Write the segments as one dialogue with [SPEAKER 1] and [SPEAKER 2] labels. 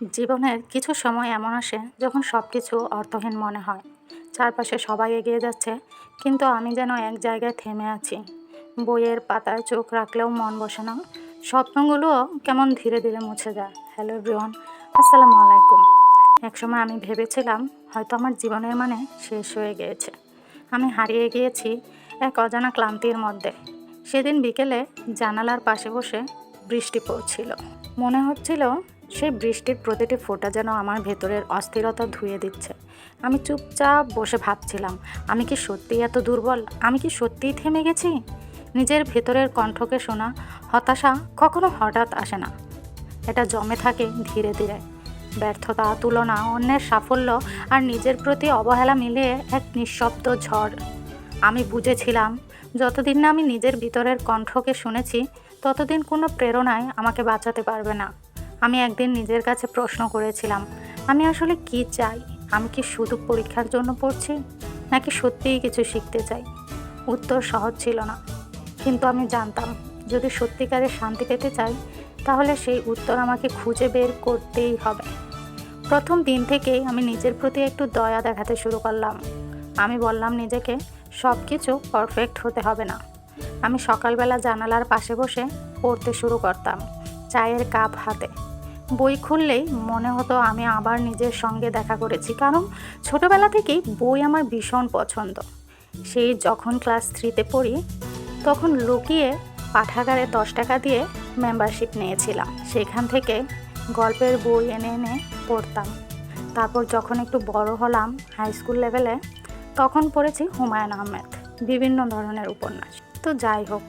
[SPEAKER 1] জীবনের কিছু সময় এমন আসে যখন সব কিছু অর্থহীন মনে হয়। চারপাশে সবাই এগিয়ে যাচ্ছে, কিন্তু আমি যেন এক জায়গায় থেমে আছি। বইয়ের পাতায় চোখ রাখলেও মন বসে না। স্বপ্নগুলোও কেমন ধীরে ধীরে মুছে যায়। হ্যালো এভরিওয়ান, আসসালামু আলাইকুম। একসময় আমি ভেবেছিলাম, হয়তো আমার জীবনের মানে শেষ হয়ে গিয়েছে। আমি হারিয়ে গিয়েছি এক অজানা ক্লান্তির মধ্যে। সেদিন বিকেলে জানালার পাশে বসে বৃষ্টি পড়ছিল। মনে হচ্ছিল সেই বৃষ্টির প্রতিটি ফোঁটা যেন আমার ভেতরের অস্থিরতা ধুয়ে দিচ্ছে। আমি চুপচাপ বসে ভাবছিলাম, আমি কি সত্যিই এত দুর্বল? আমি কি সত্যিই থেমে গেছি? নিজের ভেতরের কণ্ঠকে শোনা, হতাশা কখনো হঠাৎ আসে না। এটা জমে থাকে ধীরে ধীরে। ব্যর্থতা, তুলনা, অন্যের সাফল্য আর নিজের প্রতি অবহেলা মিলিয়ে এক নিঃশব্দ ঝড়। আমি বুঝেছিলাম, যতদিন না আমি নিজের ভিতরের কণ্ঠকে শুনেছি, ততদিন কোনো প্রেরণায় আমাকে বাঁচাতে পারবে না। আমি একদিন নিজের কাছে প্রশ্ন করেছিলাম, আমি আসলে কি চাই? আমি কি শুধু পরীক্ষার জন্য পড়ছি, নাকি সত্যিই কিছু শিখতে চাই? উত্তর সহজ ছিল না। কিন্তু আমি জানতাম, যদি সত্যিকারের শান্তি পেতে চাই, তাহলে সেই উত্তর আমাকে খুঁজে বের করতেই হবে। প্রথম দিন থেকেই আমি নিজের প্রতি একটু দয়া দেখাতে শুরু করলাম। আমি বললাম নিজেকে সব কিছু পারফেক্ট হতে হবে না। আমি সকালবেলা জানালার পাশে বসে পড়তে শুরু করতাম, চায়ের কাপ হাতে। বই খুললেই মনে হতো আমি আবার নিজের সঙ্গে দেখা করেছি। কারণ ছোটবেলা থেকেই বই আমার ভীষণ পছন্দ। সেই যখন ক্লাস থ্রিতে পড়ি, তখন লুকিয়ে পাঠাগারে দশ টাকা দিয়ে মেম্বারশিপ নিয়েছিলাম। সেখান থেকে গল্পের বই এনে এনে পড়তাম। তারপর যখন একটু বড় হলাম হাই স্কুল লেভেলে তখন পড়েছি হুমায়ুন আহমেদ, বিভিন্ন ধরনের উপন্যাস। তো যাই হোক,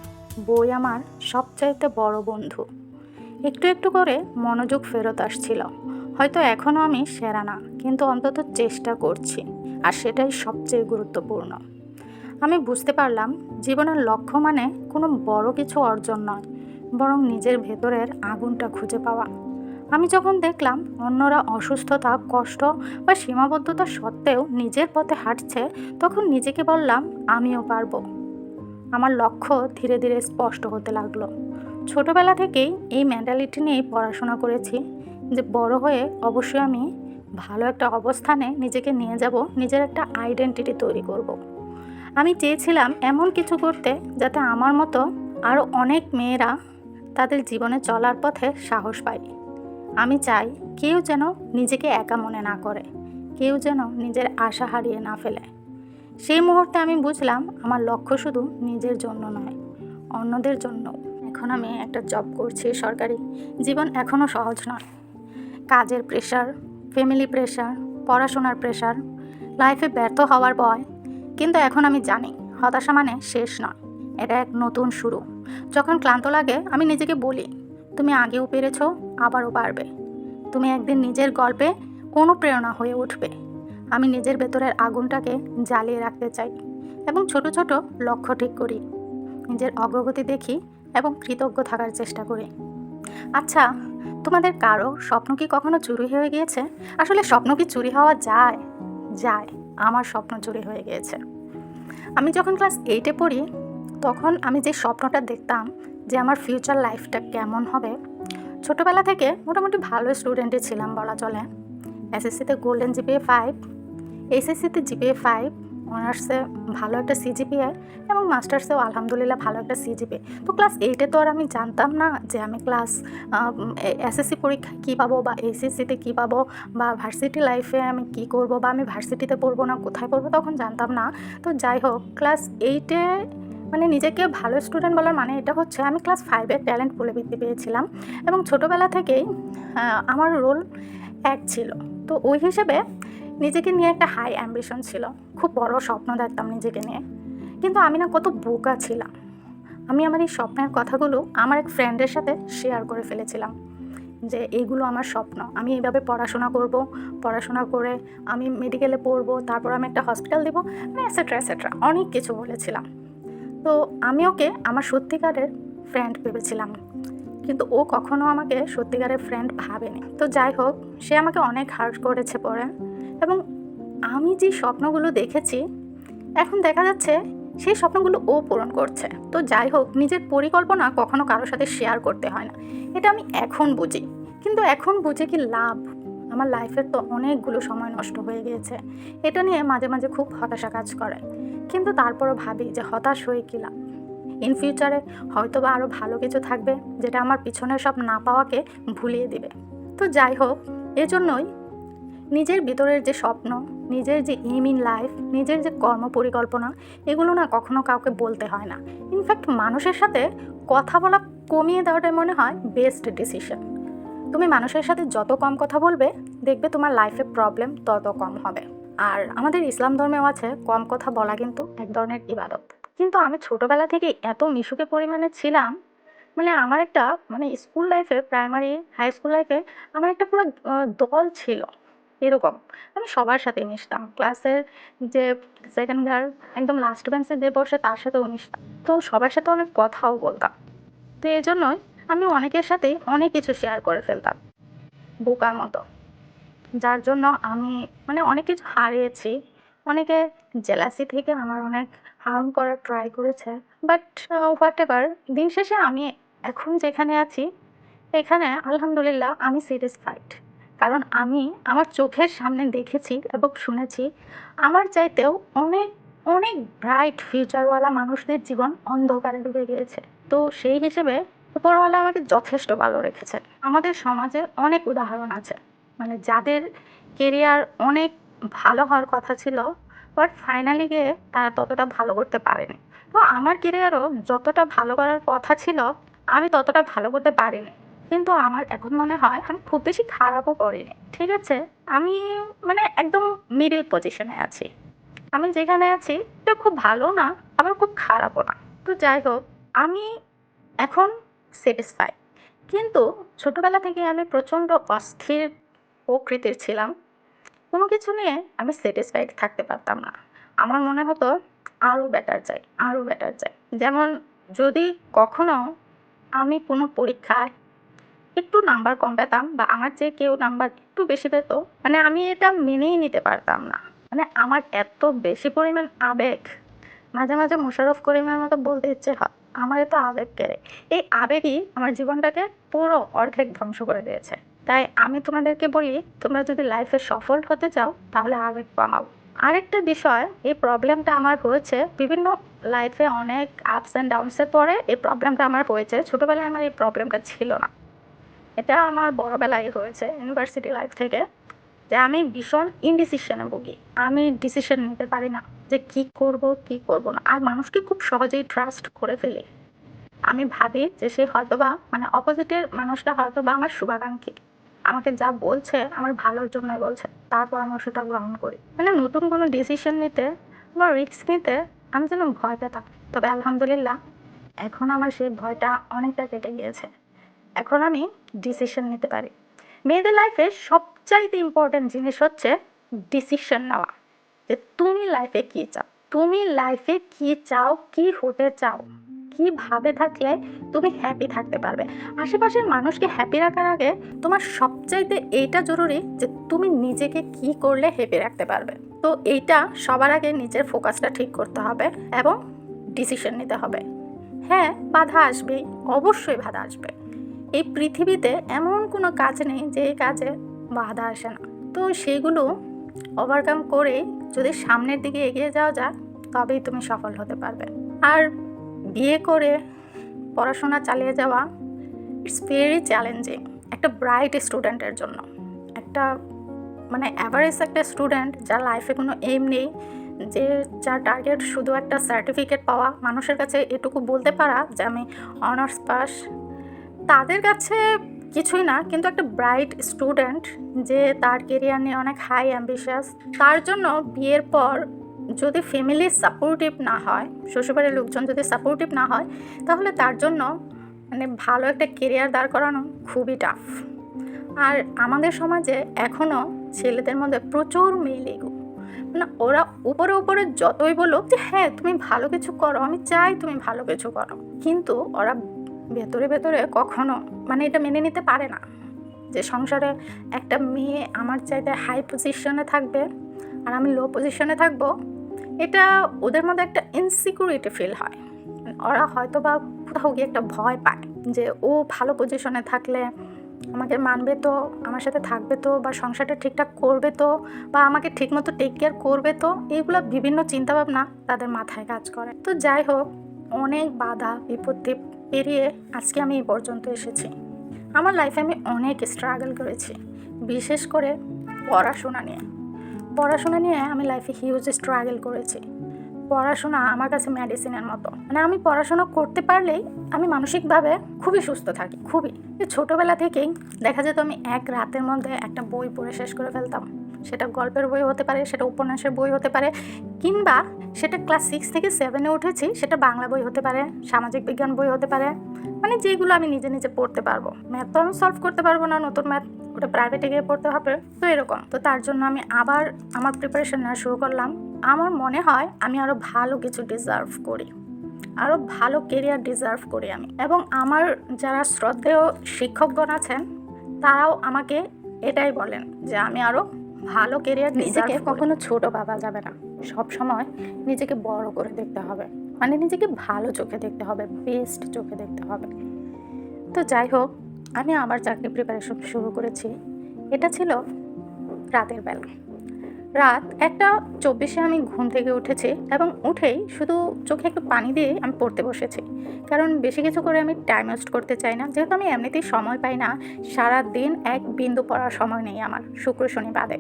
[SPEAKER 1] বই আমার সবচাইতে বড় বন্ধু। একটু একটু করে মনোযোগ ফেরত আসছিল। হয়তো এখনও আমি সেরা না, কিন্তু অন্তত চেষ্টা করছি, আর সেটাই সবচেয়ে গুরুত্বপূর্ণ। আমি বুঝতে পারলাম, জীবনের লক্ষ্য মানে কোনো বড় কিছু অর্জন নয়, বরং নিজের ভেতরের আগুনটা খুঁজে পাওয়া। আমি যখন দেখলাম, অন্যরা অসুস্থতা, কষ্ট বা সীমাবদ্ধতা সত্ত্বেও নিজের পথে হাঁটছে, তখন নিজেকে বললাম, আমিও পারব। আমার লক্ষ্য ধীরে ধীরে স্পষ্ট হতে লাগল। ছোটবেলা থেকেই এই মেন্টালিটি নিয়েই পড়াশোনা করেছি যে বড় হয়ে অবশ্যই আমি ভালো একটা অবস্থানে নিজেকে নিয়ে যাব, নিজের একটা আইডেন্টিটি তৈরি করব। আমি চেয়েছিলাম এমন কিছু করতে যাতে আমার মতো আরও অনেক মেয়েরা তাদের জীবনে চলার পথে সাহস পায়। আমি চাই কেউ যেন নিজেকে একা মনে না করে, কেউ যেন নিজের আশা হারিয়ে না ফেলে। সেই মুহূর্তে আমি বুঝলাম আমার লক্ষ্য শুধু নিজের জন্য নয়, অন্যদের জন্য এখন আমি একটা জব করছি সরকারি। জীবন এখনও সহজ নয়। কাজের প্রেশার ফ্যামিলি প্রেশার পড়াশোনার প্রেশার লাইফে ব্যর্থ হওয়ার ভয়। কিন্তু এখন আমি জানি, হতাশা মানে শেষ নয়। এটা এক নতুন শুরু। যখন ক্লান্ত লাগে, আমি নিজেকে বলি, তুমি আগেও পেরেছ, আবারও পারবে। তুমি একদিন নিজের গল্পে অনুপ্রেরণা হয়ে উঠবে। আমি নিজের ভেতরের আগুনটাকে জ্বালিয়ে রাখতে চাই এবং ছোট ছোট লক্ষ্য ঠিক করি। নিজের অগ্রগতি দেখি এবং কৃতজ্ঞ থাকার চেষ্টা করি। আচ্ছা তোমাদের কারও স্বপ্ন কি কখনো চুরি হয়ে গিয়েছে? আসলে স্বপ্ন কি চুরি হওয়া যায়? যায়, আমার স্বপ্ন চুরি হয়ে গিয়েছে। আমি যখন ক্লাস এইটে পড়ি, তখন আমি যে স্বপ্নটা দেখতাম যে আমার ফিউচার লাইফটা কেমন হবে, ছোটোবেলা থেকে মোটামুটি ভালো স্টুডেন্টই ছিলাম বলা চলে। এসএসসিতে গোল্ডেন জিপিএ ফাইভ এইচএসসিতে জিপিএ ফাইভ অনার্সে ভালো একটা সিজিপিএ এবং মাস্টার্সেও আলহামদুলিল্লাহ ভালো একটা সিজিপিএ তো ক্লাস এইটে তো আর আমি জানতাম না যে আমি ক্লাস এসএসসি পরীক্ষায় কী পাবো বা এইচএসসিতে কী পাবো বা ভার্সিটি লাইফে আমি কী করব বা আমি ভার্সিটিতে পড়ব না, কোথায় পড়ব তখন জানতাম না। তো যাই হোক, ক্লাস এইটে মানে নিজেকে ভালো স্টুডেন্ট বলার মানে এটা হচ্ছে আমি ক্লাস ফাইভে ট্যালেন্ট বলে বৃত্তি পেয়েছিলাম এবং ছোটোবেলা থেকেই আমার রোল এক ছিল। তো ওই হিসেবে নিজেকে নিয়ে একটা হাই অ্যাম্বিশন ছিল। খুব বড় স্বপ্ন দেখতাম নিজেকে নিয়ে। কিন্তু আমি না কত বোকা ছিলাম। আমি আমার এই স্বপ্নের কথাগুলো আমার এক ফ্রেন্ডের সাথে শেয়ার করে ফেলেছিলাম যে এইগুলো আমার স্বপ্ন। আমি এইভাবে পড়াশোনা করব, পড়াশোনা করে আমি মেডিকেলে পড়ব, তারপর আমি একটা হসপিটাল দেবো মানে অ্যাসেট্রা অ্যাসেট্রা অনেক কিছু বলেছিলাম। তো আমি ওকে আমার সত্যিকারের ফ্রেন্ড ভেবেছিলাম। কিন্তু ও কখনো আমাকে সত্যিকারের ফ্রেন্ড ভাবেনি। তো যাই হোক, সে আমাকে অনেক হার্ট করেছে পরে। এবং আমি যে স্বপ্নগুলো দেখেছি, এখন দেখা যাচ্ছে সেই স্বপ্নগুলো ও পূরণ করছে। তো যাই হোক, নিজের পরিকল্পনা কখনো কারোর সাথে শেয়ার করতে হয় না। এটা আমি এখন বুঝি। কিন্তু এখন বুঝে কি লাভ? আমার লাইফের তো অনেকগুলো সময় নষ্ট হয়ে গিয়েছে। এটা নিয়ে মাঝে মাঝে খুব হতাশা কাজ করে। কিন্তু তারপরও ভাবি যে হতাশ হয়ে কি লাভ? ইন ফিউচারে হয়তো বা আরও ভালো কিছু থাকবে, যেটা আমার পিছনের সব না পাওয়াকে ভুলিয়ে দিবে। তো যাই হোক, এজন্যই নিজের ভিতরের যে স্বপ্ন, নিজের যে এম ইন লাইফ নিজের যে কর্ম পরিকল্পনা এগুলো না কখনো কাউকে বলতে হয় না। ইনফ্যাক্ট মানুষের সাথে কথা বলা কমিয়ে দেওয়াটাই মনে হয় বেস্ট ডিসিশন তুমি মানুষের সাথে যত কম কথা বলবে, দেখবে তোমার লাইফে প্রবলেম তত কম হবে। আর আমাদের ইসলাম ধর্মেও আছে, কম কথা বলা কিন্তু এক ধরনের ইবাদত। কিন্তু আমি ছোটোবেলা থেকে এত মিশুকে পরিমাণে ছিলাম মানে আমার একটা মানে স্কুল লাইফে প্রাইমারি হাই স্কুল লাইফে আমার একটা পুরো দল ছিল। এরকম। আমি সবার সাথে মিশতাম। ক্লাসের যে সেকেন্ড গার্ল একদম লাস্ট বেঞ্চে যে বসে, তার সাথেও মিশতাম। তো সবার সাথে অনেক কথাও বলতাম। তো এই জন্যই আমি অনেকের সাথে অনেক কিছু শেয়ার করে ফেলতাম। বোকার মতো। যার জন্য আমি মানে অনেক কিছু হারিয়েছি। অনেকে জেলাসি থেকে আমার অনেক হার্ম করার ট্রাই করেছে। বাট হোয়াট এভার দিন শেষে আমি এখন যেখানে আছি, এখানে আলহামদুলিল্লাহ আমি স্যাটিসফাইড কারণ আমি আমার চোখের সামনে দেখেছি এবং শুনেছি, আমার চাইতেও অনেক অনেক ব্রাইট ফিউচারওয়ালা মানুষদের জীবন অন্ধকারে ডুবে গিয়েছে। তো সেই হিসেবে উপরওয়ালা আমাকে যথেষ্ট ভালো রেখেছে। আমাদের সমাজে অনেক উদাহরণ আছে। মানে যাদের কেরিয়ার অনেক ভালো হওয়ার কথা ছিল বাট ফাইনালি গিয়ে তারা ততটা ভালো করতে পারেনি। তো আমার কেরিয়ারও যতটা ভালো করার কথা ছিল, আমি ততটা ভালো করতে পারিনি। কিন্তু আমার এখন মনে হয় আমি খুব বেশি খারাপও করিনি। ঠিক আছে? আমি মানে একদম মিডিল পজিশনে আছি। আমি যেখানে আছি, এটা খুব ভালো না, আবার খুব খারাপও না। তো যাই হোক, আমি এখন স্যাটিসফাই কিন্তু ছোটবেলা থেকে আমি প্রচণ্ড অস্থির প্রকৃতির ছিলাম। কোনো কিছু নিয়ে আমি স্যাটিসফাইড থাকতে পারতাম না। আমার মনে হতো আরও বেটার চাই আরও বেটার চাই। যেমন যদি কখনো আমি কোনো পরীক্ষায় একটু নাম্বার কম পেতাম বা আমার চেয়ে কেউ নাম্বার একটু বেশি পেত মানে আমি এটা মেনেই নিতে পারতাম না। মানে আমার এত বেশি পরিমাণ আবেগ, মাঝে মাঝে মোশাররফ করিমের মতো বলতে ইচ্ছে হয়, আমার এত আবেগ কেড়ে। এই আবেগই আমার জীবনটাকে পুরো অর্ধেক ধ্বংস করে দিয়েছে। তাই আমি তোমাদেরকে বলি, তোমরা যদি লাইফে সফল হতে চাও, তাহলে আবেগ কমাও। আরেকটা বিষয়, এই প্রবলেমটা আমার হয়েছে, বিভিন্ন লাইফে অনেক আপস অ্যান্ড ডাউনসের পরে এই প্রবলেমটা আমার হয়েছে। ছোটোবেলায় আমার এই প্রবলেমটা ছিল না। এটা আমার বড়বেলায় হয়েছে ইউনিভার্সিটি লাইফ থেকে, যে আমি ভীষণ ইনডিসিশনে ভুগি। আমি ডিসিশন নিতে পারি না যে কি করব কি করব না। আর মানুষকে খুব সহজেই ট্রাস্ট করে ফেলি। আমি ভাবি যে সে হয়তোবা মানে অপোজিটের মানুষটা হয়তোবা আমার শুভাকাঙ্ক্ষী। আমাকে যা বলছে, আমার ভালোর জন্য বলছে তার পরামর্শটা গ্রহণ করি। মানে নতুন কোনো ডিসিশন নিতে বা রিস্ক নিতে আমি যেন ভয় পেতাম তবে আলহামদুলিল্লাহ, এখন আমার সেই ভয়টা অনেকটা কেটে গিয়েছে। এখন আমি ডিসিশন নিতে পারি। মেয়েদের লাইফে সবচাইতে ইম্পর্ট্যান্ট জিনিস হচ্ছে ডিসিশন নেওয়া। যে তুমি লাইফে কী চাও? তুমি লাইফে কী চাও? কি হতে চাও? কীভাবে থাকলে তুমি হ্যাপি থাকতে পারবে? আশেপাশের মানুষকে হ্যাপি রাখার আগে তোমার সবচাইতে এইটা জরুরি যে তুমি নিজেকে কি করলে হ্যাপি রাখতে পারবে। তো এইটা সবার আগে নিজের ফোকাসটা ঠিক করতে হবে এবং ডিসিশন নিতে হবে। হ্যাঁ বাধা আসবেই, অবশ্যই বাধা আসবে। এই পৃথিবীতে এমন কোনো কাজ নেই যে কাজে বাধা আসে না। তো সেগুলো ওভারকাম করে যদি সামনের দিকে এগিয়ে যাওয়া যায়, তবেই তুমি সফল হতে পারবে। আর বিয়ে করে পড়াশোনা চালিয়ে যাওয়া ইটস ভেরি চ্যালেঞ্জিং একটা ব্রাইট স্টুডেন্টের জন্য। একটা মানে অ্যাভারেজ একটা স্টুডেন্ট যার লাইফে কোনো এম নেই, যে যার টার্গেট শুধু একটা সার্টিফিকেট পাওয়া, মানুষের কাছে এটুকু বলতে পারা যে আমি অনার্স পাস তাদের কাছে কিছুই না, কিন্তু একটা ব্রাইট স্টুডেন্ট যে তার কেরিয়ার নিয়ে অনেক হাই অ্যাম্বিশাস তার জন্য বিয়ের পর যদি ফ্যামিলি সাপোর্টিভ না হয়, শ্বশুরবাড়ির লোকজন যদি সাপোর্টিভ না হয়, তাহলে তার জন্য মানে ভালো একটা কেরিয়ার দাঁড় করানো খুবই টাফ আর আমাদের সমাজে এখনও ছেলেদের মধ্যে প্রচুর মেয়ে লেগু মানে ওরা উপরে উপরে যতই বলুক যে হ্যাঁ তুমি ভালো কিছু করো, আমি চাই তুমি ভালো কিছু করো। কিন্তু ওরা ভেতরে ভেতরে কখনো মানে এটা মেনে নিতে পারে না। যে সংসারে একটা মেয়ে আমার চাইতে হাই পজিশনে থাকবে আর আমি লো পজিশনে থাকব, এটা ওদের মধ্যে একটা ইনসিকিউরিটি ফিল হয়। ওরা হয়তো বা কোথাও গিয়ে একটা ভয় পায় যে ও ভালো পজিশনে থাকলে আমাকে মানবে তো, আমার সাথে থাকবে তো বা সংসারটা ঠিকঠাক করবে তো বা আমাকে ঠিকমতো টেক কেয়ার করবে তো এইগুলো বিভিন্ন চিন্তাভাবনা তাদের মাথায় কাজ করে। তো যাই হোক, অনেক বাধা, বিপত্তি পেরিয়ে আজকে আমি এই পর্যন্ত এসেছি। আমার লাইফে আমি অনেক স্ট্রাগল করেছি, বিশেষ করে পড়াশোনা নিয়ে। পড়াশোনা নিয়ে আমি লাইফে হিউজ স্ট্রাগল করেছি। পড়াশোনা আমার কাছে মেডিসিনের মতো। মানে আমি পড়াশোনা করতে পারলেই আমি মানসিকভাবে খুবই সুস্থ থাকি, খুবই। ছোটোবেলা থেকেই দেখা যেত আমি এক রাতের মধ্যে একটা বই পড়ে শেষ করে ফেলতাম। সেটা গল্পের বই হতে পারে, সেটা উপন্যাসের বই হতে পারে, কিংবা সেটা ক্লাস সিক্স থেকে সেভেনে উঠেছি, সেটা বাংলা বই হতে পারে, সামাজিক বিজ্ঞান বই হতে পারে মানে যেগুলো আমি নিজে নিজে পড়তে পারব। ম্যাথ তো আমি সলভ করতে পারব না, নতুন ম্যাথ ওটা প্রাইভেটে গিয়ে পড়তে হবে, তো এরকম। তো তার জন্য আমি আবার আমার প্রিপারেশন নেওয়া শুরু করলাম। আমার মনে হয় আমি আরও ভালো কিছু ডিজার্ভ করি। আরও ভালো কেরিয়ার ডিজার্ভ করি আমি। এবং আমার যারা শ্রদ্ধেয় শিক্ষকগণ আছেন, তারাও আমাকে এটাই বলেন যে আমি আরও ভালো কেরিয়ার নিজেকে কখনো ছোট ভাবা যাবে না। সব সময় নিজেকে বড় করে দেখতে হবে। মানে নিজেকে ভালো চোখে দেখতে হবে বেস্ট চোখে দেখতে হবে। তো যাই হোক আমি আমার চাকরি প্রিপারেশন শুরু করেছি। এটা ছিল রাতের বেলা। রাত একটা চব্বিশে আমি ঘুম থেকে উঠেছি এবং উঠেই শুধু চোখে একটু পানি দিয়ে আমি পড়তে বসেছি। কারণ বেশি কিছু করে আমি টাইম ওয়েস্ট করতে চাই না। যেহেতু আমি এমনিতেই সময় পাই না সারা দিন এক বিন্দু পড়ার সময় নেই আমার, শুক্র, শনি বাদে।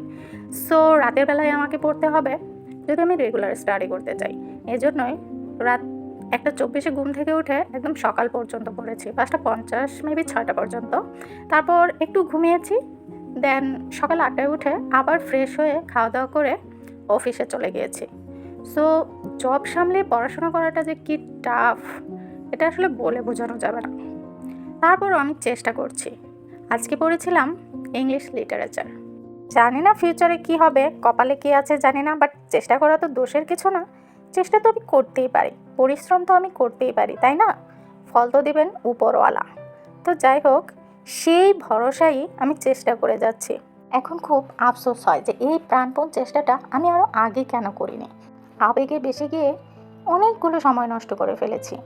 [SPEAKER 1] সো রাতের বেলায় আমাকে পড়তে হবে যদি আমি রেগুলার স্টাডি করতে চাই। এই জন্যই রাত একটা চব্বিশে ঘুম থেকে উঠে একদম সকাল পর্যন্ত পড়েছি। পাঁচটা পঞ্চাশ মেবি ছয়টা পর্যন্ত। তারপর একটু ঘুমিয়েছি দেন সকাল আটটায় উঠে আবার ফ্রেশ হয়ে খাওয়া দাওয়া করে অফিসে চলে গিয়েছি। সো জব সামলে পড়াশোনা করাটা যে কি টাফ এটা আসলে বলে বোঝানো যাবে না। তারপরও আমি চেষ্টা করছি। আজকে পড়েছিলাম ইংলিশ লিটারেচার জানি না ফিউচারে কি হবে, কপালে কি আছে জানি না বাট চেষ্টা করা তো দোষের কিছু না। চেষ্টা তো আমি করতেই পারি। পরিশ্রম তো আমি করতেই পারি, তাই না? ফল তো দেবেন উপরওয়ালা। তো যাই হোক সেই ভরসাই আমি চেষ্টা করে যাচ্ছি। এখন খুব আফসোস হয় যে এই প্রাণপণ চেষ্টাটা আমি আরও আগে কেন করিনি? আবেগে বেশি গিয়ে অনেকগুলো সময় নষ্ট করে ফেলেছি।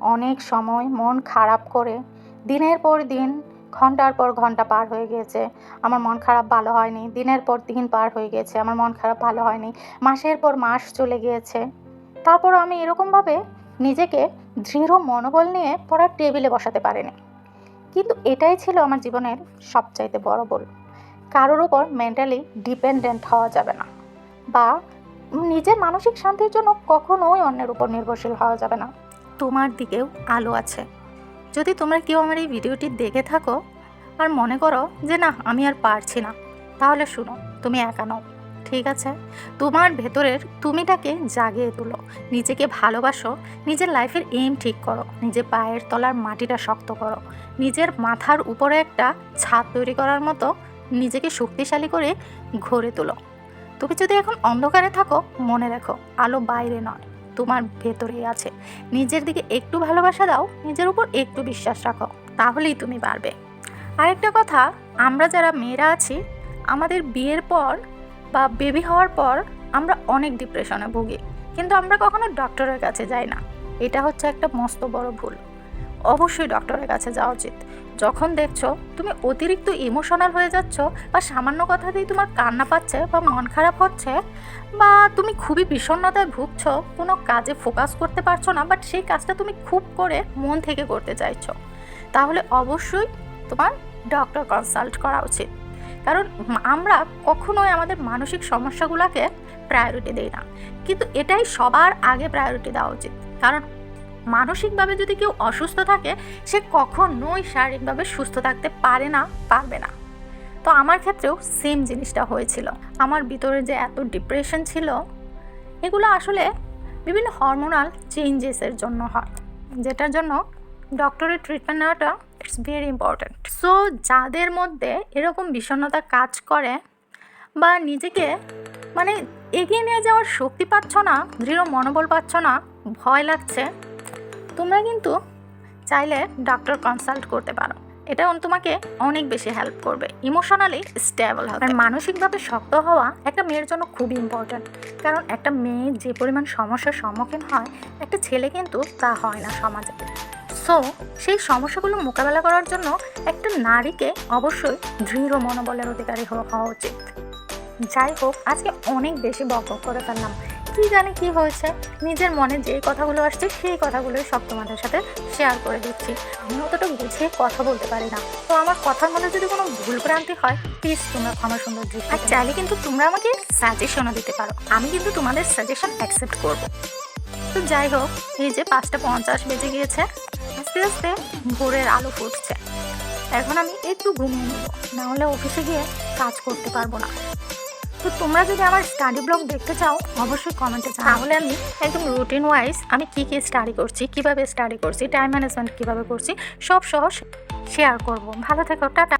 [SPEAKER 1] অনেক সময় মন খারাপ করে দিনের পর দিন, ঘণ্টার পর ঘণ্টা পার হয়ে গিয়েছে। আমার মন খারাপ ভালো হয়নি, দিনের পর দিন পার হয়ে গিয়েছে। আমার মন খারাপ ভালো হয়নি, মাসের পর মাস চলে গিয়েছে। তারপর আমি এরকমভাবে নিজেকে দৃঢ় মনোবল নিয়ে পড়ার টেবিলে বসাতে পারিনি। কিন্তু এটাই ছিল আমার জীবনের সবচাইতে বড় ভুল। কারোর ওপর মেন্টালি ডিপেন্ডেন্ট হওয়া যাবে না বা নিজের মানসিক শান্তির জন্য কখনোই অন্যের উপর নির্ভরশীল হওয়া যাবে না। তোমার দিকেও আলো আছে। যদি তোমরা কেউ আমার এই ভিডিওটি দেখে থাকো আর মনে করো যে না, আমি আর পারছি না, তাহলে শুনো, তুমি একা নও। ঠিক আছে? তোমার ভেতরের তুমিটাকে জাগিয়ে তুলো। নিজেকে ভালোবাসো, নিজের লাইফের এম ঠিক করো, নিজের পায়ের তলার মাটিটা শক্ত করো, নিজের মাথার উপরে একটা ছাদ তৈরি করার মতো নিজেকে শক্তিশালী করে ঘরে তোলো। তুমি যদি এখন অন্ধকারে থাকো, মনে রাখো, আলো বাইরে নয়, তোমার ভেতরেই আছে। নিজের দিকে একটু ভালোবাসা দাও, নিজের উপর একটু বিশ্বাস রাখো, তাহলেই তুমি পারবে আরেকটা কথা, আমরা যারা মেয়েরা আছি, আমাদের বিয়ের পর বা বেবি হওয়ার পর আমরা অনেক ডিপ্রেশনে ভুগি। কিন্তু আমরা কখনো ডক্টরের কাছে যাই না। এটা হচ্ছে একটা মস্ত বড় ভুল। অবশ্যই ডক্টরের কাছে যাওয়া উচিত। যখন দেখছ তুমি অতিরিক্ত ইমোশনাল হয়ে যাচ্ছ বা সামান্য কথা কথাতেই তোমার কান্না পাচ্ছে বা মন খারাপ হচ্ছে বা তুমি খুবই বিষণ্ণতায় ভুগছো, কোনো কাজে ফোকাস করতে পারছ না বাট সেই কাজটা তুমি খুব করে মন থেকে করতে চাইছো, তাহলে অবশ্যই তোমার ডক্টর কনসাল্ট করা উচিত। কারণ আমরা কখনোই আমাদের মানসিক সমস্যাগুলোকে প্রায়োরিটি দিই না। কিন্তু এটাই সবার আগে প্রায়োরিটি দেওয়া উচিত। কারণ মানসিকভাবে যদি কেউ অসুস্থ থাকে, সে কখনোই শারীরিকভাবে সুস্থ থাকতে পারে না, পারবে না। তো আমার ক্ষেত্রেও সেম জিনিসটা হয়েছিল। আমার ভিতরে যে এত ডিপ্রেশন ছিল, এগুলো আসলে বিভিন্ন হরমোনাল চেঞ্জেসের জন্য হয়। যেটার জন্য ডক্টরের ট্রিটমেন্ট নেওয়াটা ইটস ভেরি ইম্পর্ট্যান্ট সো যাদের মধ্যে এরকম বিষণ্ণতা কাজ করে বা নিজেকে মানে এগিয়ে নিয়ে যাওয়ার শক্তি পাচ্ছ না, দৃঢ় মনোবল পাচ্ছ না, ভয় লাগছে, তোমরা কিন্তু চাইলে ডাক্তার কনসাল্ট করতে পারো। এটা তোমাকে অনেক বেশি হেল্প করবে। ইমোশনালি স্টেবল হবে আর মানসিকভাবে শক্ত হওয়া একটা মেয়ের জন্য খুবই ইম্পর্ট্যান্ট কারণ একটা মেয়ে যে পরিমাণ সমস্যার সম্মুখীন হয়, একটা ছেলে কিন্তু তা হয় না সমাজে। সো সেই সমস্যাগুলো মোকাবেলা করার জন্য একটা নারীকে অবশ্যই দৃঢ় মনোবলের অধিকারী হওয়া উচিত। যাই হোক, আজকে অনেক বেশি বক করে ফেললাম। কি জানি কি হয়েছে? নিজের মনে যে কথাগুলো আসছে, সেই কথাগুলোই সব তোমাদের সাথে শেয়ার করে দিচ্ছি। আমি অতটা গুছিয়ে কথা বলতে পারি না। তো আমার কথার মধ্যে যদি কোনো ভুল ভ্রান্তি হয় প্লিজ তোমরা ক্ষমা সুন্দর আর চাইলে কিন্তু তোমরা আমাকে সাজেশনও দিতে পারো। আমি কিন্তু তোমাদের সাজেশন অ্যাকসেপ্ট করব। তো যাই হোক, এই যে পাঁচটা পঞ্চাশ বেজে গিয়েছে। আস্তে আস্তে ভোরের আলো ফুটছে এখন আমি একটু ঘুমিয়ে নেব, নাহলে অফিসে গিয়ে কাজ করতে পারব না। তো তোমরা যদি আমার স্টাডি ব্লগ দেখতে চাও, অবশ্যই কমেন্টে চাও তাহলে আমি একদম রুটিন ওয়াইজ আমি কী কী স্টাডি করছি, কীভাবে স্টাডি করছি টাইম ম্যানেজমেন্ট কীভাবে করছি, সব সহ শেয়ার করব। ভালো থেকো, টাটা।